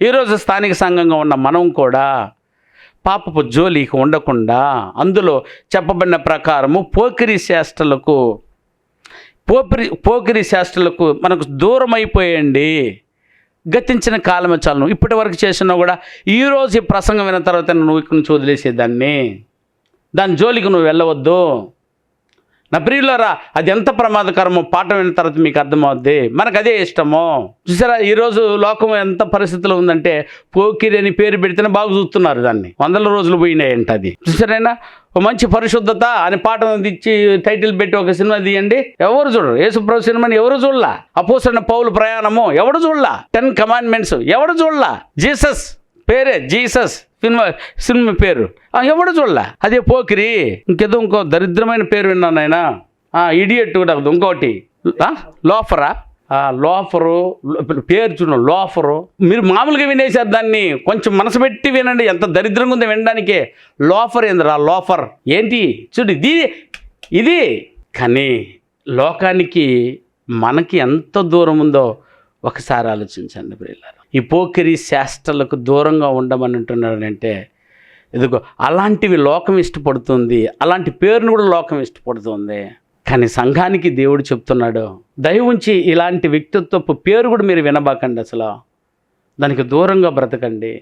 ఈరోజు స్థానిక సంఘంగా ఉన్న మనం కూడా పాపపు జోలికి ఉండకుండా అందులో చెప్పబడిన ప్రకారము పోకిరి శాస్త్రలకు పోపిరి పోకిరి శాస్త్రలకు మనకు దూరం అయిపోయండి గతించిన కాలమే చాలను ఇప్పటి వరకు చేసినా కూడా ఈరోజు ఈ ప్రసంగం విన్న తర్వాత నువ్వు ఇక్కడ నుంచి వదిలేసేదాన్ని. దాని జోలికి నువ్వు వెళ్ళవద్దు. నా ప్రియులరా అది ఎంత ప్రమాదకరమో పాట విన్న తర్వాత మీకు అర్థమవుద్ది. మనకు అదే ఇష్టమో. చూసారా ఈరోజు లోకం ఎంత పరిస్థితిలో ఉందంటే పోకిరి అని పేరు పెడితేనే బాగా చూస్తున్నారు దాన్ని. వందల రోజులు పోయినాయంట అది. చూసారైనా? ఓ మంచి పరిశుద్ధత అని పాటను ఇచ్చి టైటిల్ పెట్టి ఒక సినిమా తీయండి. ఎవరు చూడరు? యేసుప్రభు సినిమాని ఎవరు చూడలా? అపోసరణ పౌలు ప్రయాణము ఎవడు చూడలా? టెన్ కమాండ్మెంట్స్ ఎవడు చూడలా? జీసస్ పేరే జీసస్ సినిమా సినిమా పేరు. ఎవడు చూడలే? అదే పోకిరి. ఇంకేదో ఇంకో దరిద్రమైన పేరు విన్నాను ఆయన ఇడియట్ కూడా ఇంకోటి. లోఫరా? లోఫరు పేరు చూడండి లోఫరు. మీరు మామూలుగా వినేశారు దాన్ని. కొంచెం మనసు పెట్టి వినండి ఎంత దరిద్రంగా ఉందో వినడానికి. లోఫర్ ఏందిరా లోఫర్? ఏంటి? చూడు ఇది ఇది. కానీ లోకానికి మనకి ఎంత దూరం ఉందో ఒకసారి ఆలోచించండి ప్రియులారు. ఈ పోకిరి శాస్త్రాలకు దూరంగా ఉండమని అంటున్నాడంటే ఇదిగో అలాంటివి లోకం ఇష్టపడుతుంది అలాంటి పేరును కూడా లోకం ఇష్టపడుతుంది. కానీ సంఘానికి దేవుడు చెప్తున్నాడు దయ ఉంచి ఇలాంటి వ్యక్తిత్వపు పేరు కూడా మీరు వినబాకండి అసలు. దానికి దూరంగా బ్రతకండి.